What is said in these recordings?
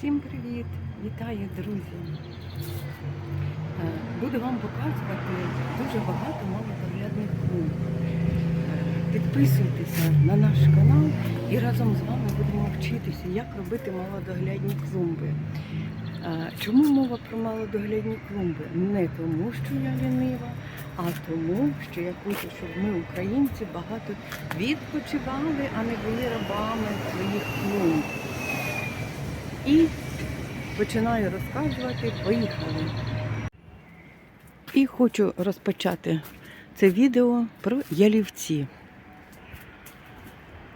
Всім привіт! Вітаю, друзі! Е, Буду вам показувати дуже багато малодоглядних клумб. Е, Підписуйтеся на наш канал і разом з вами будемо вчитися, як робити малодоглядні клумби. Е, Чому мова про малодоглядні клумби? Не тому, що я лінива, а тому, що я хочу, щоб ми, українці, багато відпочивали, а не були рабами своїх клумб. І починаю розказувати. Поїхали. І хочу розпочати це відео про ялівці.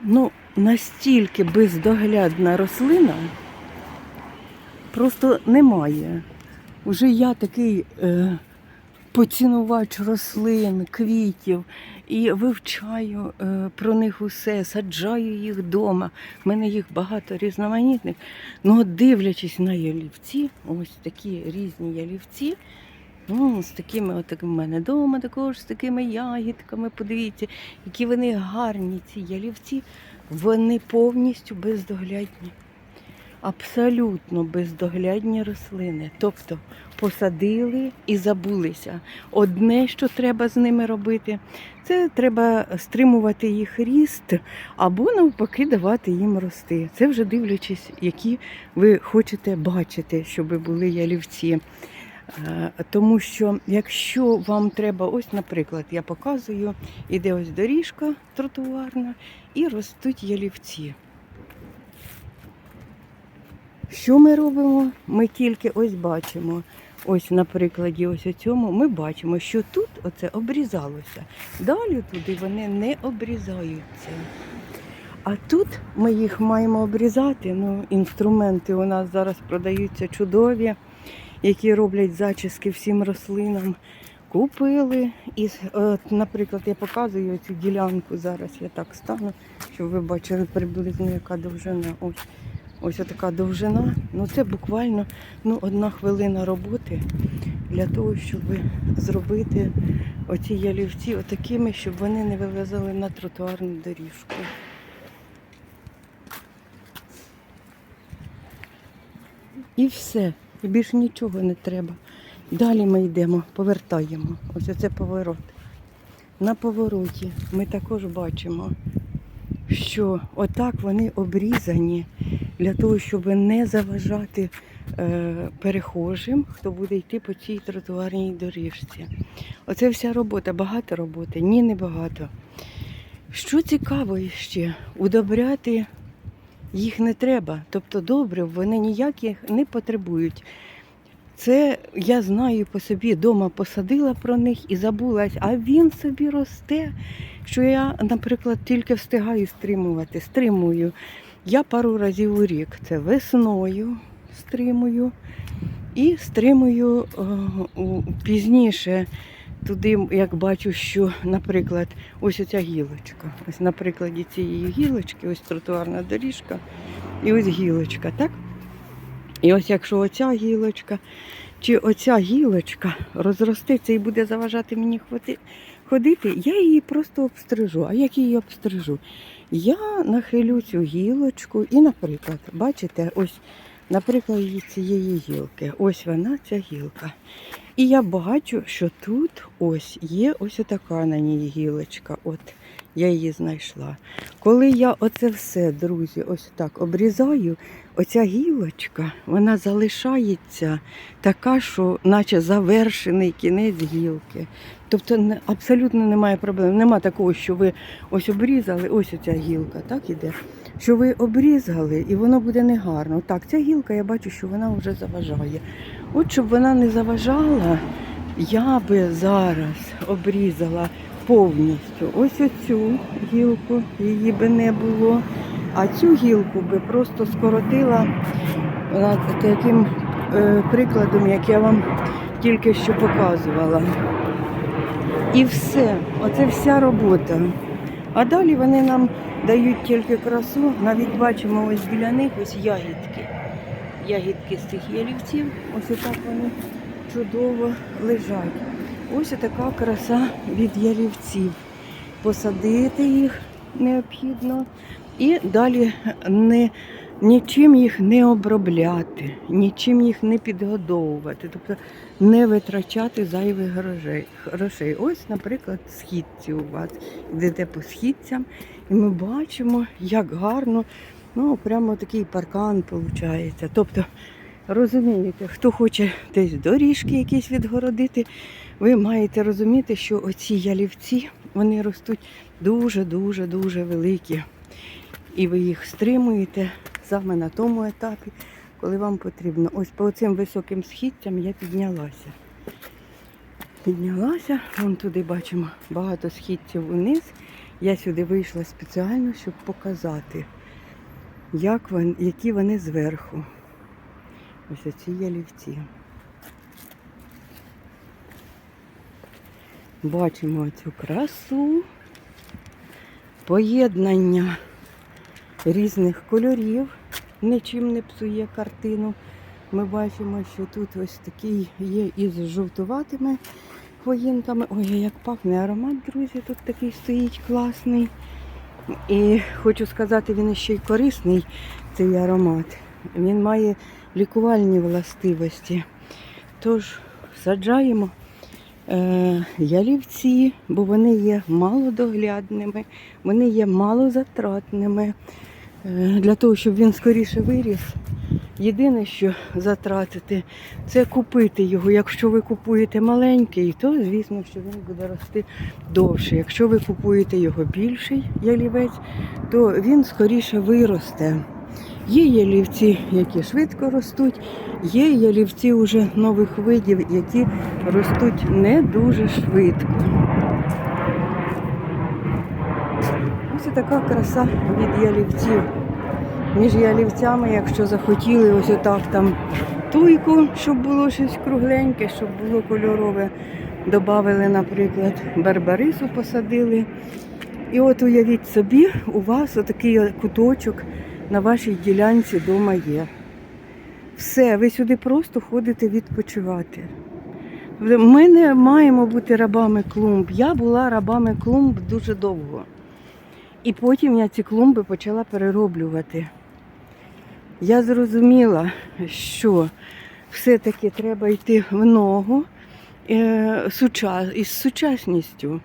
Ну, настільки бездоглядна рослина просто немає. Уже я такий е, поцінувач рослин, квітів і вивчаю е, про них усе, саджаю їх вдома. У мене їх багато різноманітних. Ну, дивлячись на ялівці, ось такі різні ялівці. Ну, з такими, от в мене вдома, також з такими ягідками. Подивіться, які вони гарні, ці ялівці. Вони повністю бездоглядні. Абсолютно бездоглядні рослини. Тобто посадили і забулися. Одне, що треба з ними робити, це треба стримувати їх ріст або навпаки давати їм рости. Це вже дивлячись, які ви хочете бачити, щоб були ялівці. Е, Тому що якщо вам треба, ось, наприклад, я показую, іде ось доріжка тротуарна і ростуть ялівці. Що ми робимо? Ми тільки ось бачимо. Ось на прикладі ось у цьому ми бачимо, що тут оце обрізалося. Далі туди вони не обрізаються. А тут ми їх маємо обрізати. Ну, інструменти у нас зараз продаються чудові, які роблять зачіски всім рослинам. Купили. І, от, наприклад, я показую цю ділянку зараз. Я так стану, щоб ви бачили приблизно, яка довжина. Ось. Ось така довжина. Ну це буквально ну, одна хвилина роботи для того, щоб зробити оці ялівці отакими, щоб вони не вилазили на тротуарну доріжку. І все. І більше нічого не треба. Далі ми йдемо, повертаємо. Ось оце поворот. На повороті ми також бачимо, що отак вони обрізані для того, щоб не заважати е, перехожим, хто буде йти по цій тротуарній доріжці. Оце вся робота, багато роботи, ні, не багато. Що цікаво ще, удобряти їх не треба. Тобто добрив вони ніяких не потребують. Це я знаю по собі, дома посадила про них і забулась, а він собі росте, що я, наприклад, тільки встигаю стримувати, стримую. Я пару разів у рік. Це весною стримую і стримую е, пізніше. Туди, як бачу, що, наприклад, ось оця гілочка. Ось на прикладі цієї гілочки, ось тротуарна доріжка, і ось гілочка, так? І ось якщо оця гілочка, чи оця гілочка розростеться і буде заважати мені хвати- ходити, я її просто обстрижу. А як її обстрижу? Я нахилю цю гілочку і, наприклад, бачите, ось, наприклад, цієї гілки. Ось вона, ця гілка. І я бачу, що тут ось є ось така на ній гілочка. От я її знайшла. Коли я оце все, друзі, ось так обрізаю, оця гілочка, вона залишається така, що наче завершений кінець гілки. Тобто абсолютно немає проблем. Нема такого, що ви ось обрізали, ось оця гілка, так іде. Що ви обрізали і воно буде негарно. Так, ця гілка, я бачу, що вона вже заважає. От щоб вона не заважала, я би зараз обрізала повністю ось оцю гілку, її би не було. А цю гілку би просто скоротила таким е, прикладом, як я вам тільки що показувала. І все, оце вся робота. А далі вони нам дають тільки красу. Навіть бачимо ось біля них ось ягідки. Ягідки з цих ялівців. Ось отак вони чудово лежать. Ось така краса від ялівців. Посадити їх необхідно. І далі не нічим їх не обробляти, нічим їх не підгодовувати, тобто не витрачати зайвих грошей. Ось, наприклад, східці у вас. Йдете по східцям, і ми бачимо, як гарно, ну прямо такий паркан виходить. Тобто, розумієте, хто хоче десь доріжки якісь відгородити, ви маєте розуміти, що оці ялівці вони ростуть дуже-дуже дуже великі. І ви їх стримуєте саме на тому етапі, коли вам потрібно. Ось по цим високим східцям я піднялася. Піднялася, вон туди бачимо багато східців униз. Я сюди вийшла спеціально, щоб показати, як вони, які вони зверху. Ось оці ялівці. Бачимо цю красу, поєднання різних кольорів, нічим не псує картину. Ми бачимо, що тут ось такий є із жовтуватими хвоїнками. Ой, як пахне аромат, друзі, тут такий стоїть класний. І хочу сказати, він ще й корисний, цей аромат. Він має лікувальні властивості. Тож саджаємо ялівці, бо вони є малодоглядними, вони є малозатратними. Е, для того, щоб він скоріше виріс. Єдине, що затратити, це купити його. Якщо ви купуєте маленький, то звісно, що він буде рости довше. Якщо ви купуєте його більший ялівець, то він скоріше виросте. Є ялівці, які швидко ростуть, є ялівці уже нових видів, які ростуть не дуже швидко. Ось така краса від ялівців. Між ялівцями, якщо захотіли, ось отак там туйку, щоб було щось кругленьке, щоб було кольорове. Добавили, наприклад, барбарису посадили. І от уявіть собі, у вас отакий куточок на вашій ділянці вдома є. Все, ви сюди просто ходите відпочивати. Ми не маємо бути рабами клумб. Я була рабами клумб дуже довго. І потім я ці клумби почала перероблювати. Я зрозуміла, що все-таки треба йти в ногу е, із сучасністю.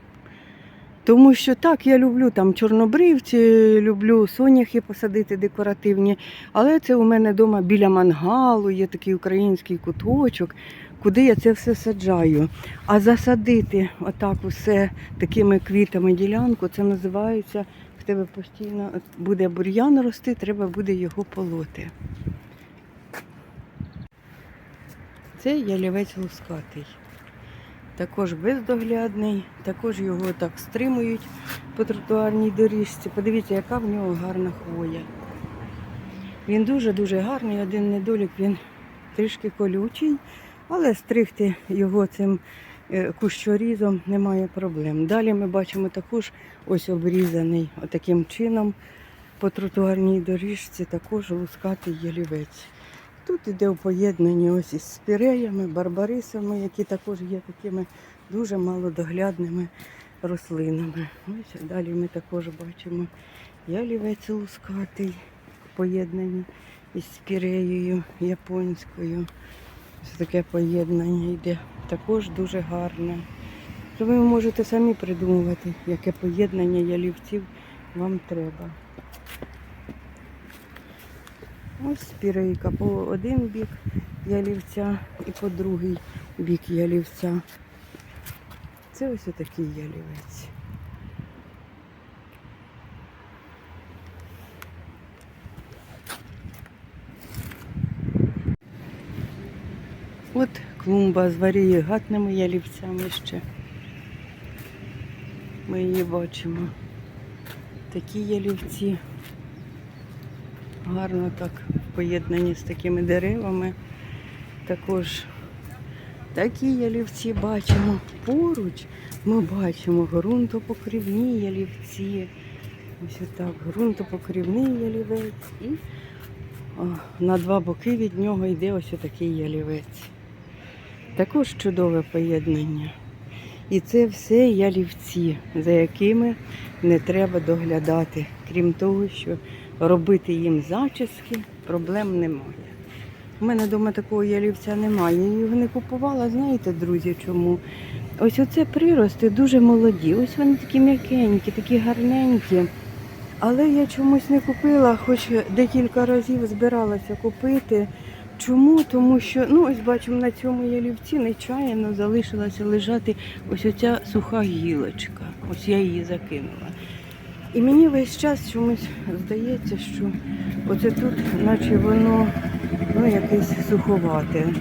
Тому що так, я люблю там чорнобривці, люблю соняхи посадити декоративні, але це у мене вдома біля мангалу, є такий український куточок, куди я це все саджаю. А засадити отак усе такими квітами ділянку, це називається, в тебе постійно буде бур'ян рости, треба буде його полоти. Це ялівець лускатий. Також бездоглядний, також його так стримують по тротуарній доріжці. Подивіться, яка в нього гарна хвоя. Він дуже-дуже гарний, один недолік, він трішки колючий, але стригти його цим е, кущорізом немає проблем. Далі ми бачимо також ось обрізаний отаким чином по тротуарній доріжці, також лускатий ялівець. Тут іде у поєднанні ось із спіреями, барбарисами, які також є такими дуже малодоглядними рослинами. Ось далі ми також бачимо ялівець лускатий в поєднанні із спіреєю японською. Ось таке поєднання йде. Також дуже гарне. То ви можете самі придумувати, яке поєднання ялівців вам треба. Ось спірейка по один бік ялівця і по другий бік ялівця. Це ось отакий ялівець. От клумба з варієгатними ялівцями ще. Ми її бачимо. Такі ялівці гарно так в поєднанні з такими деревами. Також такі ялівці бачимо. Поруч ми бачимо ґрунтопокривні ялівці. Ось отак, ґрунтопокривний ялівець і на два боки від нього йде ось отакий ялівець. Також чудове поєднання. І це все ялівці, за якими не треба доглядати. Крім того, що робити їм зачіски, проблем немає. У мене вдома такого ялівця немає. Я його не купувала, знаєте, друзі, чому? Ось оце прирости дуже молоді. Ось вони такі м'якенькі, такі гарненькі. Але я чомусь не купила, хоч декілька разів збиралася купити. Чому? Тому що, ну ось бачимо, на цьому ялівці нечаянно залишилася лежати ось оця суха гілочка. Ось я її закинула. І мені весь час чомусь здається, що оце тут, наче воно ну, якесь суховате.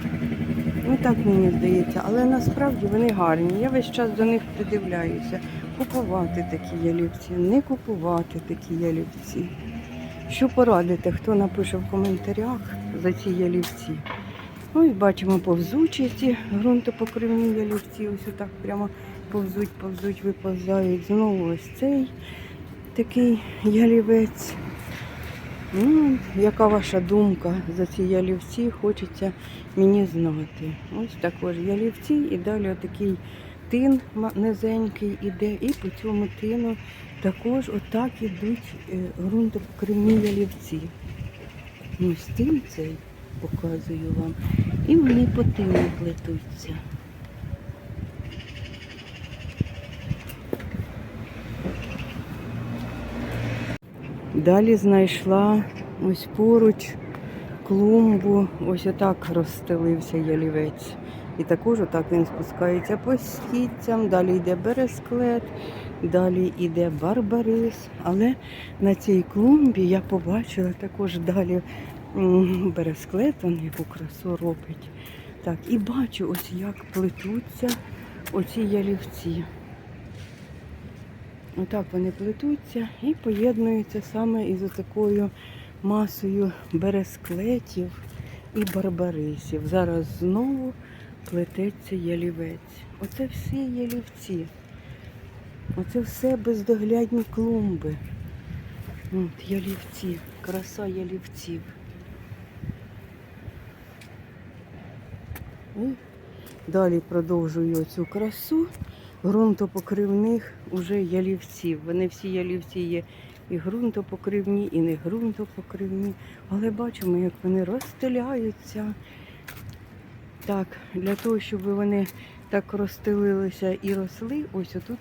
Ну так мені здається, але насправді вони гарні. Я весь час до них придивляюся. Купувати такі ялівці, не купувати такі ялівці. Що порадите, хто напише в коментарях за ці ялівці? Ось бачимо повзучості, ґрунтопокривні ялівці, ось отак прямо повзуть, повзуть, виповзають. Знову ось цей такий ялівець. Ну, яка ваша думка за ці ялівці? Хочеться мені знати. Ось також ялівці і далі отакий тин низенький іде, і по цьому тину також отак ідуть е, ялівці. Ось тин цей показую вам. І вони по тину плетуться. Далі знайшла ось поруч клумбу, ось отак розстелився ялівець. І також отак він спускається по східцям, далі йде бересклет, далі йде барбарис. Але на цій клумбі я побачила також далі бересклет, він яку красу робить. Так, і бачу, ось як плетуться оці ялівці. Отак вони плетуться і поєднуються саме із такою масою бересклетів і барбарисів. Зараз знову плететься ялівець. Оце всі ялівці. Оце все бездоглядні клумби. От, ялівці, краса ялівців. І далі продовжую цю красу ґрунтопокривних уже ялівців. Вони всі ялівці є і ґрунтопокривні, і не ґрунтопокривні. Але бачимо, як вони розстеляються. Так, для того, щоб вони так розстелилися і росли, ось отут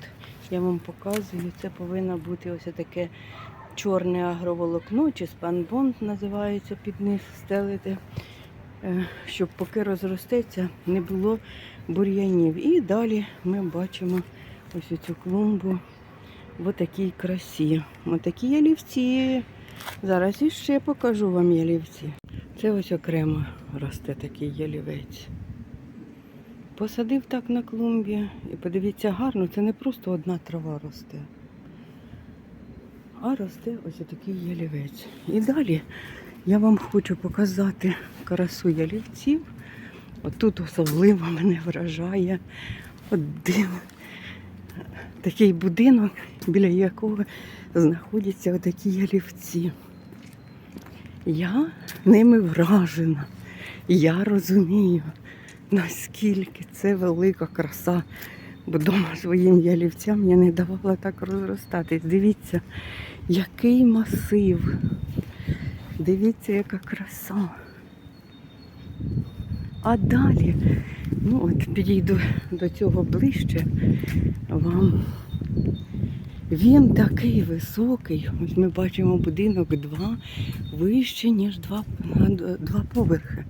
я вам показую, це повинно бути ось таке чорне агроволокно, чи спанбонд називається під них стелити, е, щоб поки розростеться, не було бур'янів. І далі ми бачимо ось цю клумбу в такій красі. Отакі ялівці. Зараз іще покажу вам ялівці. Це ось окремо росте такий ялівець. Посадив так на клумбі і подивіться гарно, це не просто одна трава росте, а росте ось такий ялівець. І далі я вам хочу показати красу ялівців. Отут особливо мене вражає один такий будинок, біля якого знаходяться отакі ялівці. Я ними вражена. Я розумію, наскільки це велика краса. Бо дома своїм ялівцям я не давала так розростатись. Дивіться, який масив. Дивіться, яка краса. А далі, ну от підійду до цього ближче вам. Він такий високий. Ось ми бачимо будинок два вище, ніж два, два поверхи.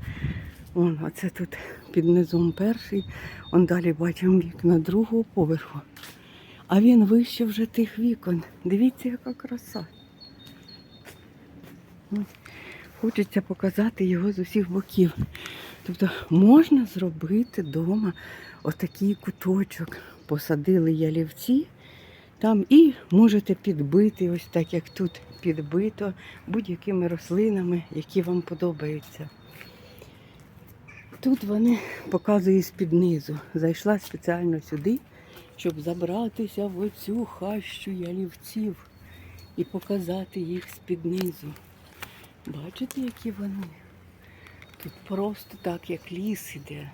Вон, оце тут під низом перший, он далі бачимо вікна другого поверху. А він вище вже тих вікон. Дивіться, яка краса. Хочеться показати його з усіх боків. Тобто можна зробити вдома отакий куточок. Посадили ялівці там і можете підбити, ось так як тут підбито, будь-якими рослинами, які вам подобаються. Тут вони показують з-під низу. Зайшла спеціально сюди, щоб забратися в оцю хащу ялівців і показати їх з-під низу. Бачите, які вони? Тут просто так, як ліс іде.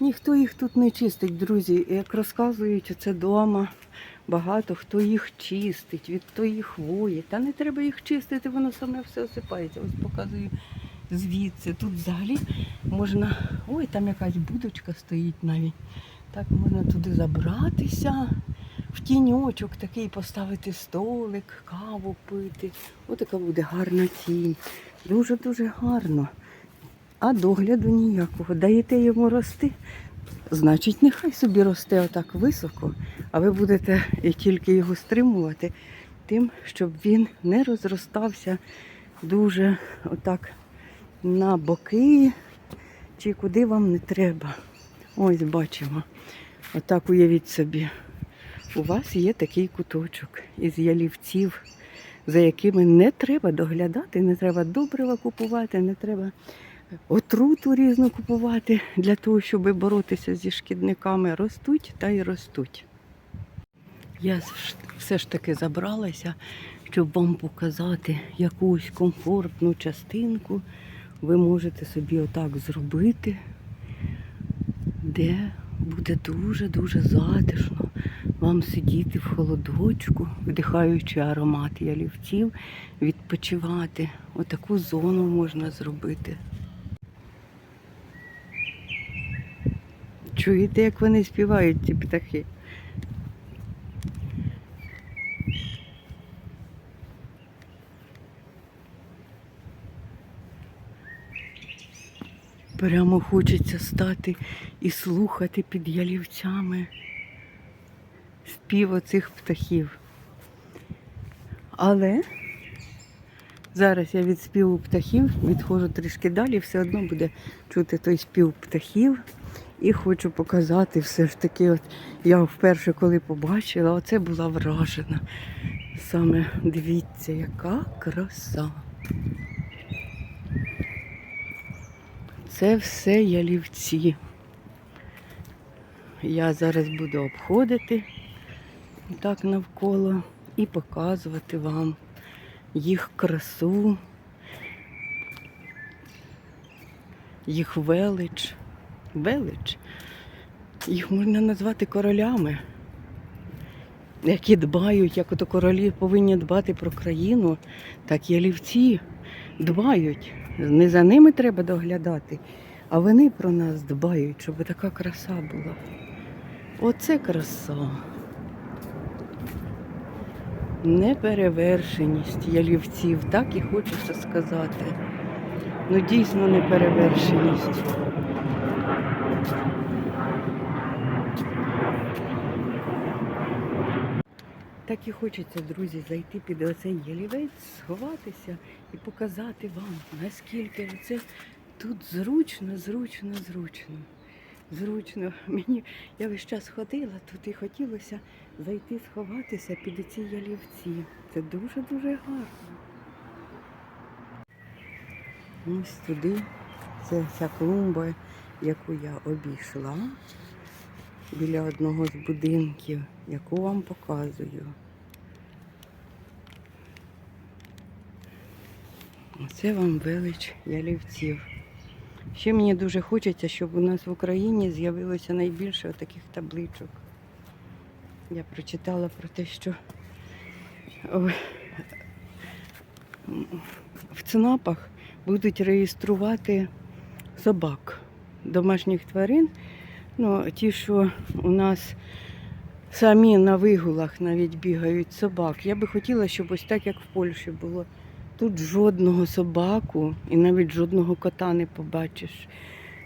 Ніхто їх тут не чистить, друзі. Як розказують, оце дома багато хто їх чистить, від тої хвої. Та не треба їх чистити, воно саме все осипається. Ось показую звідси. Тут взагалі можна. Ой, там якась будочка стоїть навіть. Так можна туди забратися, в тіньочок такий поставити столик, каву пити. Ось така буде гарна тінь. Дуже-дуже гарно. А догляду ніякого. Даєте йому рости, значить, нехай собі росте отак високо, а ви будете тільки його стримувати тим, щоб він не розростався дуже отак на боки чи куди вам не треба. Ось бачимо. Отак уявіть собі. У вас є такий куточок із ялівців, за якими не треба доглядати, не треба добрива купувати, не треба отруту різну купувати для того, щоб боротися зі шкідниками. Ростуть та й ростуть. Я все ж таки забралася, щоб вам показати якусь комфортну частинку. Ви можете собі отак зробити, де буде дуже-дуже затишно вам сидіти в холодочку, вдихаючи аромат ялівців, відпочивати. Отаку зону можна зробити. Чуєте, як вони співають, ці птахи? Прямо хочеться стати і слухати під ялівцями спів оцих птахів. Але зараз я від співу птахів відходжу трішки далі, все одно буде чути той спів птахів. І хочу показати все ж таки, от я вперше коли побачила, оце була вражена. Саме дивіться, яка краса. Це все ялівці. Я зараз буду обходити так навколо і показувати вам їх красу, їх велич. Велич. Їх можна назвати королями, які дбають, як ото королі повинні дбати про країну, так і ялівці дбають. Не за ними треба доглядати, а вони про нас дбають, щоб така краса була. Оце краса. Неперевершеність ялівців, так і хочеться сказати. Ну дійсно неперевершеність. Так і хочеться, друзі, зайти під оцей ялівець, сховатися і показати вам, наскільки це тут зручно, зручно, зручно. Зручно. Мені я весь час ходила тут і хотілося зайти сховатися під ці ялівці. Це дуже-дуже гарно. Ось туди. Це ця клумба, яку я обійшла біля одного з будинків, яку вам показую. Оце вам велич ялівців. Ще мені дуже хочеться, щоб у нас в Україні з'явилося найбільше таких табличок. Я прочитала про те, що в ЦНАПах будуть реєструвати собак, домашніх тварин. Ну, ті, що у нас самі на вигулах навіть бігають собак. Я би хотіла, щоб ось так, як в Польщі було. Тут жодного собаку і навіть жодного кота не побачиш.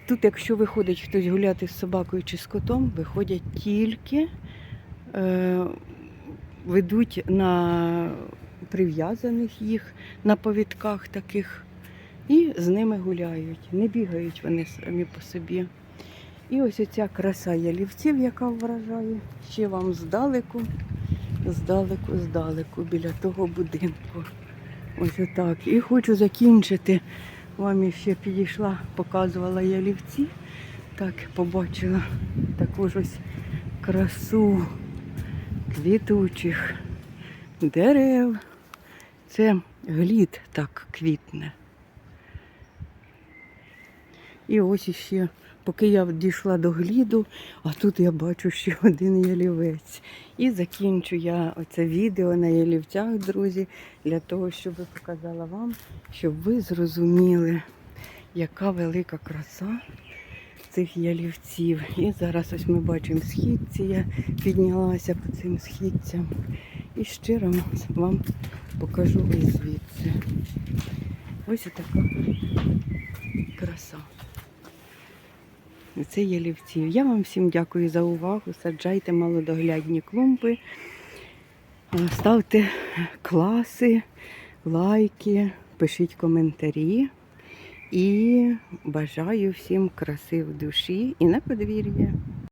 Тут, якщо виходить хтось гуляти з собакою чи з котом, виходять тільки ведуть на прив'язаних їх на повідках таких і з ними гуляють. Не бігають вони самі по собі. І ось оця краса ялівців, яка вражає, ще вам здалеку, здалеку, здалеку, біля того будинку. Ось отак. І хочу закінчити. Вам ще підійшла, показувала ялівці. Так, побачила також ось красу квітучих дерев. Це глід так квітне. І ось іще, поки я дійшла до гліду, а тут я бачу ще один ялівець. І закінчу я оце відео на ялівцях, друзі, для того, щоб показала вам, щоб ви зрозуміли, яка велика краса цих ялівців. І зараз ось ми бачимо східці, я піднялася по цим східцям. І щиро вам покажу ось звідси. Ось така краса. Це ялівців. Я вам всім дякую за увагу. Саджайте малодоглядні клумби, е, ставте класи, лайки, пишіть коментарі. І бажаю всім краси в душі і на подвір'ї.